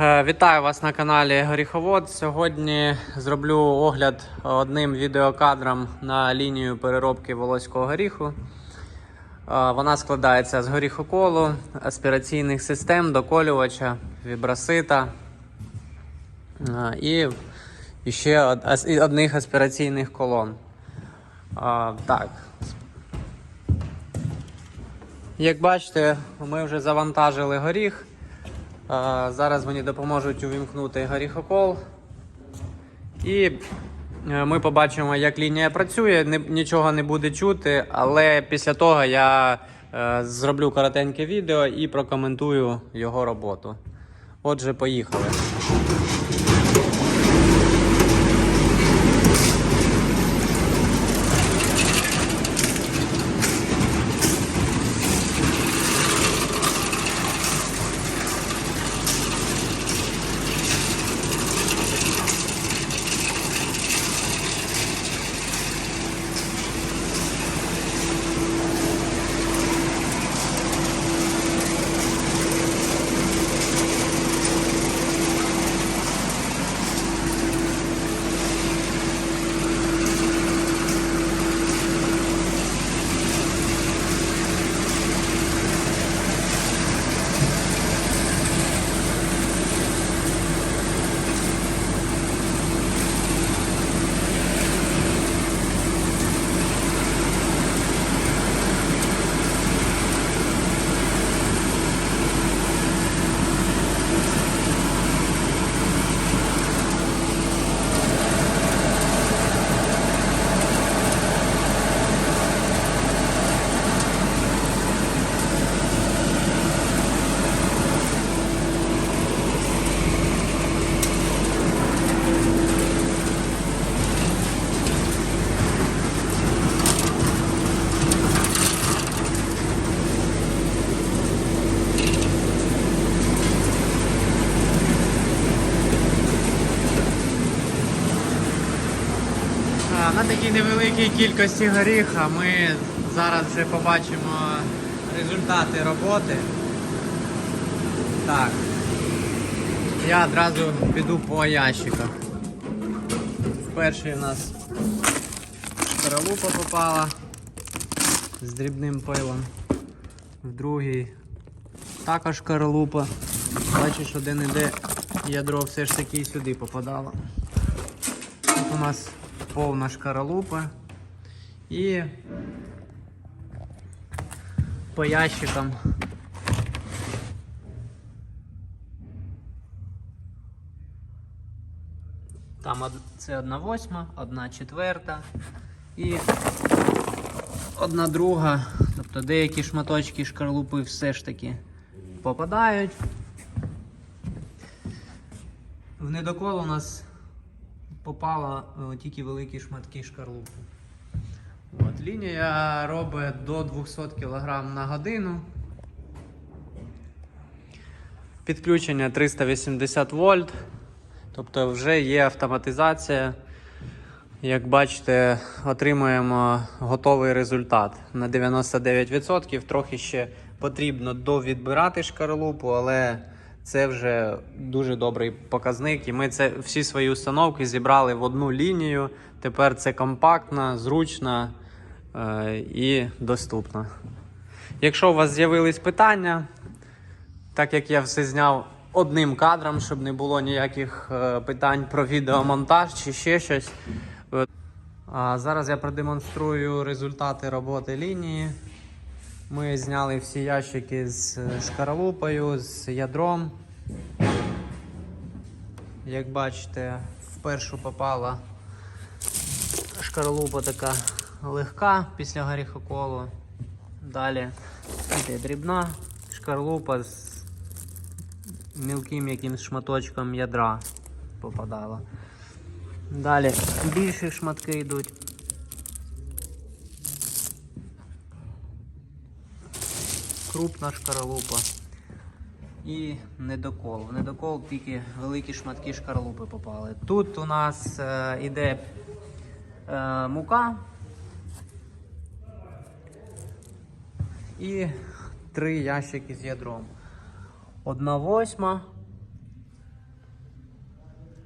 Е, Вітаю вас на каналі Горіховод. Сьогодні зроблю огляд одним відеокадром на лінію переробки волоського горіху. Е, Вона складається з горіхоколу, аспіраційних систем, доколювача, вібросита е, і, ще одних аспіраційних колон. Так. Як бачите, ми вже завантажили горіх. Зараз мені допоможуть увімкнути горіхокол. І е, ми побачимо, як лінія працює. Нічого не буде чути, але після того я е, зроблю коротеньке відео і прокоментую його роботу. Отже, поїхали. А, На такій невеликій кількості горіха ми зараз вже побачимо результати роботи. Так. Я одразу піду по ящиках. Перший у нас шкаралупа попала з дрібним пилом. В другий також шкаралупа. Бачиш, один іде ядро все ж таки і сюди попадало. Тут у нас повна шкаралупа. І по ящикам. Там це одна восьма, одна четверта і одна друга. Тобто деякі шматочки шкарлупи все ж таки попадають. В недокол у нас попало е, тільки великі шматки шкарлупи. От, лінія робить до 200 кг на годину. Підключення 380 вольт. Тобто вже є автоматизація. Як бачите, отримуємо готовий результат на 99%. Трохи ще потрібно довідбирати шкаралупу, але це вже дуже добрий показник. І ми це всі свої установки зібрали в одну лінію. Тепер це компактно, зручно е, і доступно. Якщо у вас з'явились питання, так як я все зняв одним кадром, щоб не було ніяких е, питань про відеомонтаж чи ще щось. Е, А зараз я продемонструю результати роботи лінії. Ми зняли всі ящики з е, шкаралупою, з ядром. Як бачите, впершу попала шкаралупа така легка після горіхоколу. Далі йде дрібна шкарлупа з мілким якимсь шматочком ядра попадала. Далі більші шматки йдуть. Крупна шкаралупа. І недокол. В недокол тільки великі шматки шкарлупи попали. Тут у нас е, іде е, мука і три ящики з ядром. Одна восьма,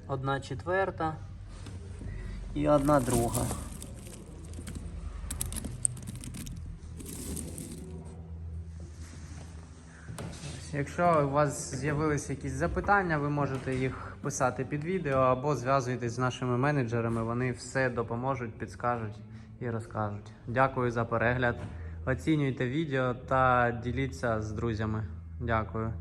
одна четверта і одна друга. Якщо у вас з'явилися якісь запитання, ви можете їх писати під відео або зв'язуйтесь з нашими менеджерами, вони все допоможуть, підскажуть і розкажуть. Дякую за перегляд. Оцінюйте відео та діліться з друзями. Дякую.